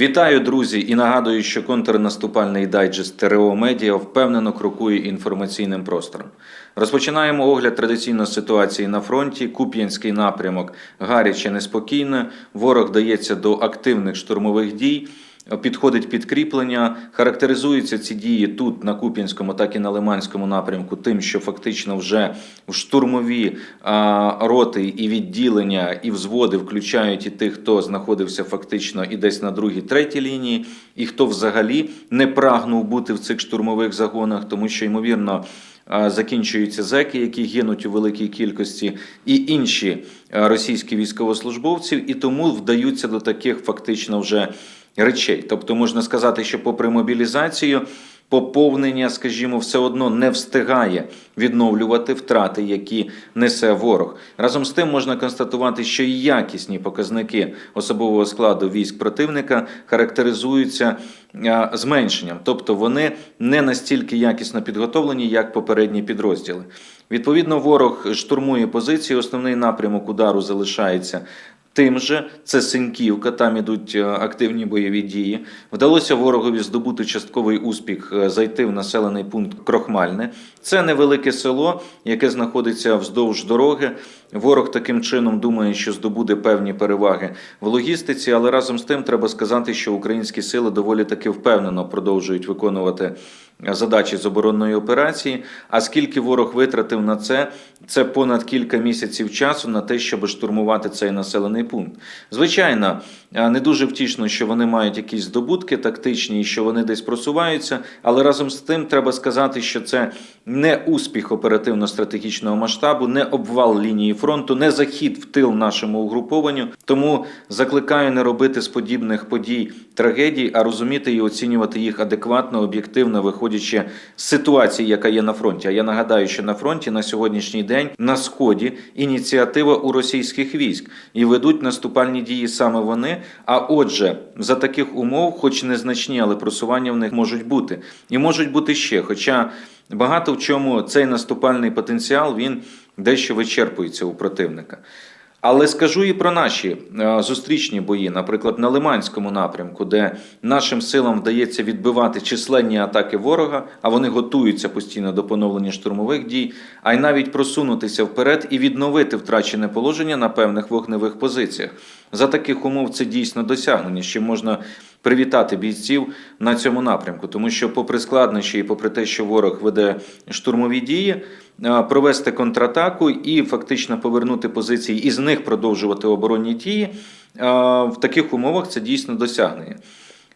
Вітаю, друзі, і нагадую, що контрнаступальний дайджест ТРО Медіа впевнено крокує інформаційним простором. Розпочинаємо огляд традиційно ситуації на фронті. Куп'янський напрямок гаряче неспокійно. Ворог дається до активних штурмових дій. Підходить підкріплення, характеризуються ці дії тут на Куп'янському, так і на Лиманському напрямку, тим, що фактично вже в штурмові роти і відділення, і взводи включають і тих, хто знаходився фактично і десь на другій, третій лінії, і хто взагалі не прагнув бути в цих штурмових загонах, тому що ймовірно. Закінчуються зеки, які гинуть у великій кількості, і інші російські військовослужбовці, і тому вдаються до таких фактично вже речей. Тобто можна сказати, що попри мобілізацію, поповнення, скажімо, все одно не встигає відновлювати втрати, які несе ворог. Разом з тим можна констатувати, що і якісні показники особового складу військ противника характеризуються зменшенням, тобто вони не настільки якісно підготовлені, як попередні підрозділи. Відповідно, ворог штурмує позиції. Основний напрямок удару залишається Тим же це Синьківка, там ідуть е, активні бойові дії. Вдалося ворогові здобути частковий успіх, е, зайти в населений пункт Крохмальне. Це невелике село, яке знаходиться вздовж дороги. Ворог таким чином думає, що здобуде певні переваги в логістиці, але разом з тим треба сказати, що українські сили доволі таки впевнено продовжують виконувати задачі з оборонної операції. А скільки ворог витратив на це, це понад кілька місяців часу на те, щоб штурмувати цей населений пункт. Звичайно, не дуже втішно, що вони мають якісь здобутки тактичні, і що вони десь просуваються, але разом з тим треба сказати, що це не успіх оперативно-стратегічного масштабу, не обвал лінії фронту, не захід в тил нашому угрупованню. Тому закликаю не робити з подібних подій трагедій, а розуміти і оцінювати їх адекватно, об'єктивно, виходячи з ситуації, яка є на фронті. А я нагадаю, що на фронті на сьогоднішній день на сході ініціатива у російських військ і ведуть наступальні дії саме вони. А отже, за таких умов, хоч незначні, але просування в них можуть бути, і можуть бути ще. Хоча багато в чому цей наступальний потенціал він дещо вичерпується у противника. Але скажу і про наші е, зустрічні бої, наприклад, на Лиманському напрямку, де нашим силам вдається відбивати численні атаки ворога, а вони готуються постійно до поновлення штурмових дій, а й навіть просунутися вперед і відновити втрачене положення на певних вогневих позиціях. За таких умов це дійсно досягнення, що можна привітати бійців на цьому напрямку, тому що, попри складнощі і попри те, що ворог веде штурмові дії, е, провести контратаку і фактично повернути позиції і з них продовжувати оборонні дії е, в таких умовах це дійсно досягнення.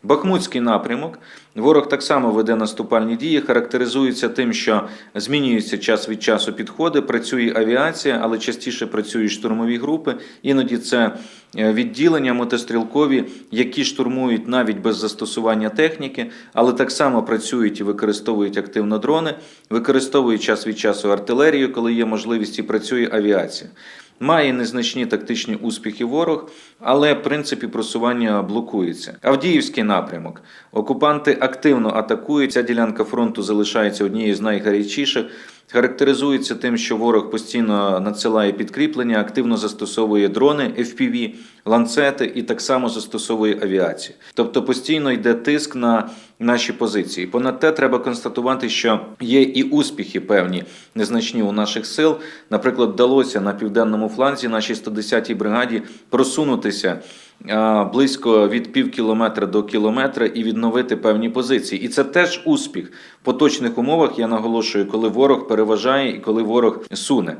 Бахмутський напрямок. Ворог так само веде наступальні дії, характеризується тим, що змінюється час від часу підходи, працює авіація, але частіше працюють штурмові групи. Іноді це е, відділення мотострілкові, які штурмують навіть без застосування техніки, але так само працюють і використовують активно дрони, використовують час від часу артилерію, коли є можливість, і працює авіація. Має незначні тактичні успіхи ворог, але в принципі просування блокується. Авдіївський напрямок. Окупанти активно атакують. Ця ділянка фронту залишається однією з найгарячіших. Характеризується тим, що ворог постійно надсилає підкріплення, активно застосовує дрони, FPV, ланцети і так само застосовує авіацію. Тобто постійно йде тиск на наші позиції. Понад те, треба констатувати, що є і успіхи певні незначні у наших сил. Наприклад, вдалося на південному фланзі нашій 110-й бригаді просунутися. Близько від пів кілометра до кілометра і відновити певні позиції, і це теж успіх в поточних умовах. Я наголошую, коли ворог переважає і коли ворог суне.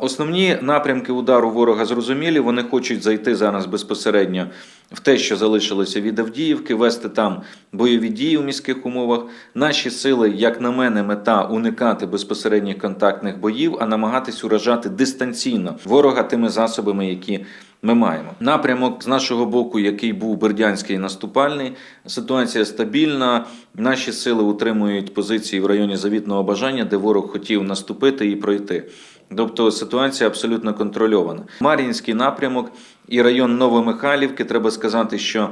Основні напрямки удару ворога зрозумілі. Вони хочуть зайти зараз безпосередньо в те, що залишилося від Авдіївки, вести там бойові дії в міських умовах. Наші сили, як на мене, мета уникати безпосередніх контактних боїв, а намагатись уражати дистанційно ворога тими засобами, які ми маємо. Напрямок з нашого боку, який був бердянський наступальний, ситуація стабільна. Наші сили утримують позиції в районі завітного бажання, де ворог хотів наступити і пройти. Тобто ситуація абсолютно контрольована. Мар'їнський напрямок і район Новомихайлівки. Треба сказати, що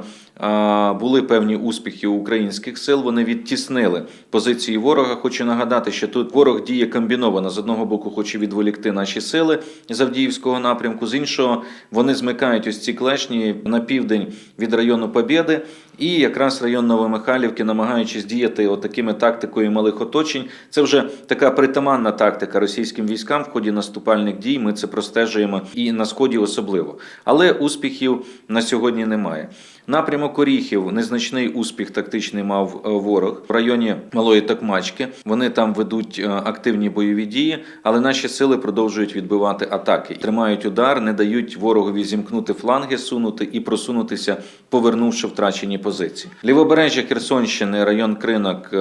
були певні успіхи українських сил. Вони відтіснили позиції ворога. Хочу нагадати, що тут ворог діє комбіновано. З одного боку, хоче відволікти наші сили з Авдіївського напрямку, з іншого вони змикають ось ці клешні на південь від району Побєди І якраз район Новомихайлівки, намагаючись діяти отакими тактикою малих оточень, це вже така притаманна тактика російським військам в ході наступальних дій. Ми це простежуємо і на сході особливо. Але успіхів на сьогодні немає. Напрямок Оріхів незначний успіх тактичний мав е, ворог в районі Малої Токмачки. Вони там ведуть е, активні бойові дії, але наші сили продовжують відбивати атаки, тримають удар, не дають ворогові зімкнути фланги, сунути і просунутися, повернувши втрачені позиції. Лівобережжя Херсонщини, район Кринок.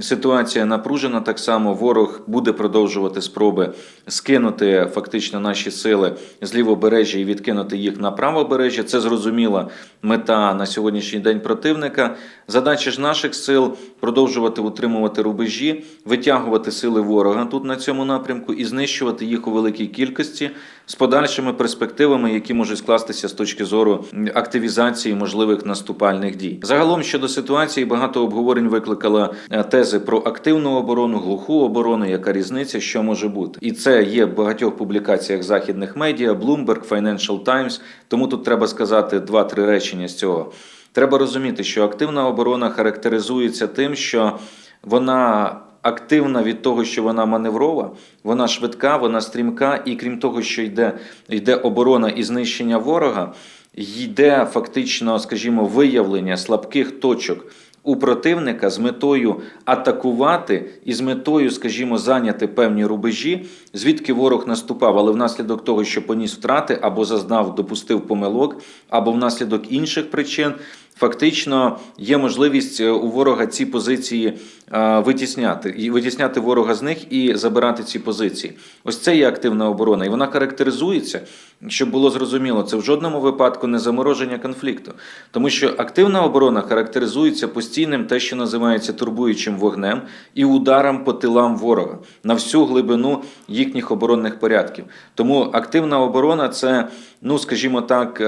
Ситуація напружена. Так само ворог буде продовжувати спроби скинути фактично наші сили з лівобережжя і відкинути їх на правобережжя. Це зрозуміла мета на сьогоднішній день противника. Задача ж наших сил продовжувати утримувати рубежі, витягувати сили ворога тут на цьому напрямку і знищувати їх у великій кількості з подальшими перспективами, які можуть скластися з точки зору активізації можливих наступальних дій. Загалом щодо ситуації багато обговорень викликала е, тези про активну оборону, глуху оборону, яка різниця, що може бути, і це є в багатьох публікаціях західних медіа, Bloomberg, Financial Times. Тому тут треба сказати два-три речення з цього. Треба розуміти, що активна оборона характеризується тим, що вона активна від того, що вона маневрова, вона швидка, вона стрімка, і крім того, що йде, йде оборона і знищення ворога, йде фактично, скажімо, виявлення слабких точок. У противника з метою атакувати і з метою, скажімо, зайняти певні рубежі, звідки ворог наступав, але внаслідок того, що поніс втрати або зазнав, допустив помилок, або внаслідок інших причин, фактично є можливість е, у ворога ці позиції е, витісняти і витісняти ворога з них і забирати ці позиції. Ось це є активна оборона, і вона характеризується, щоб було зрозуміло, це в жодному випадку не замороження конфлікту, тому що активна оборона характеризується постійним те, що називається турбуючим вогнем і ударом по тилам ворога на всю глибину їхніх оборонних порядків. Тому активна оборона це, ну скажімо так, е,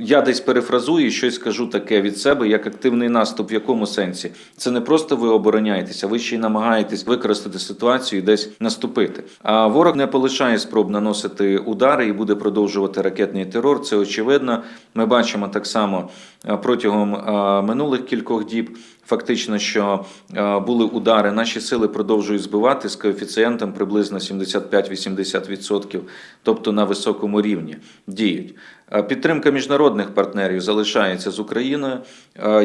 я десь перефразую, щось скажу таке від себе, як активний наступ. В якому сенсі? Це не просто ви обороняєтеся, ви ще й намагаєтесь використати ситуацію і десь наступити. А ворог не полишає спроб наносити удари і буде продовжувати ракетний терор. Це очевидно. Ми бачимо так само е, протягом е, минулих кількох діб. Фактично, що е, були удари, наші сили продовжують збивати з коефіцієнтом приблизно 75-80%, тобто на високому рівні діють. Підтримка міжнародних партнерів залишається з Україною.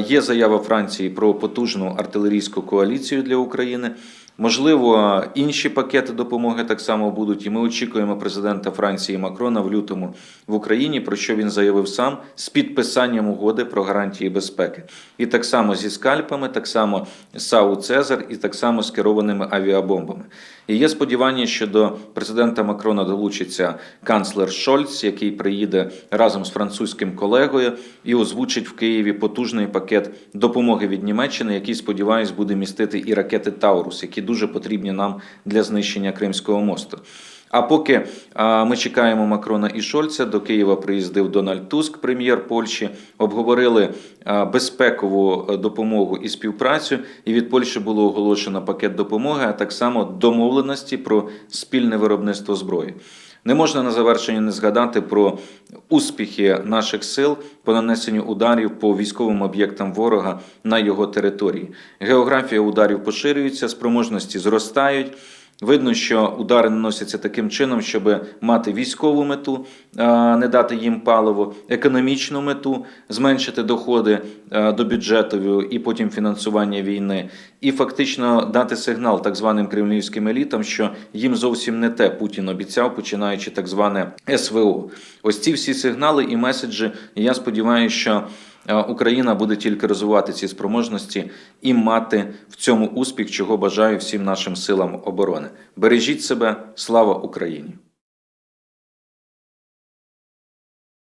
Є заява Франції про потужну артилерійську коаліцію для України. Можливо, інші пакети допомоги так само будуть, і ми очікуємо президента Франції Макрона в лютому в Україні, про що він заявив сам з підписанням угоди про гарантії безпеки. І так само зі скальпами, так само САУ Цезар, і так само з керованими авіабомбами. І є сподівання, що до президента Макрона долучиться канцлер Шольц, який приїде разом з французьким колегою і озвучить в Києві потужний пакет допомоги від Німеччини, який, сподіваюсь, буде містити і ракети Таурус, які дуже потрібні нам для знищення Кримського мосту. А поки ми чекаємо Макрона і Шольца, до Києва приїздив Дональд Туск, прем'єр Польщі, обговорили безпекову е, допомогу і співпрацю. І від Польщі було оголошено пакет допомоги, а так само домовленості про спільне виробництво зброї. Не можна на завершення не згадати про успіхи наших сил по нанесенню ударів по військовим об'єктам ворога на його території. Географія ударів поширюється, спроможності зростають. Видно, що удари наносяться таким чином, щоб мати військову мету, не дати їм паливо, економічну мету, зменшити доходи до бюджету і потім фінансування війни, і фактично дати сигнал так званим кремлівським елітам, що їм зовсім не те Путін обіцяв, починаючи так зване СВО. Ось ці всі сигнали і меседжі. Я сподіваюся, що. Е, Україна буде тільки розвивати ці спроможності і мати в цьому успіх, чого бажаю всім нашим силам оборони. Бережіть себе, слава Україні!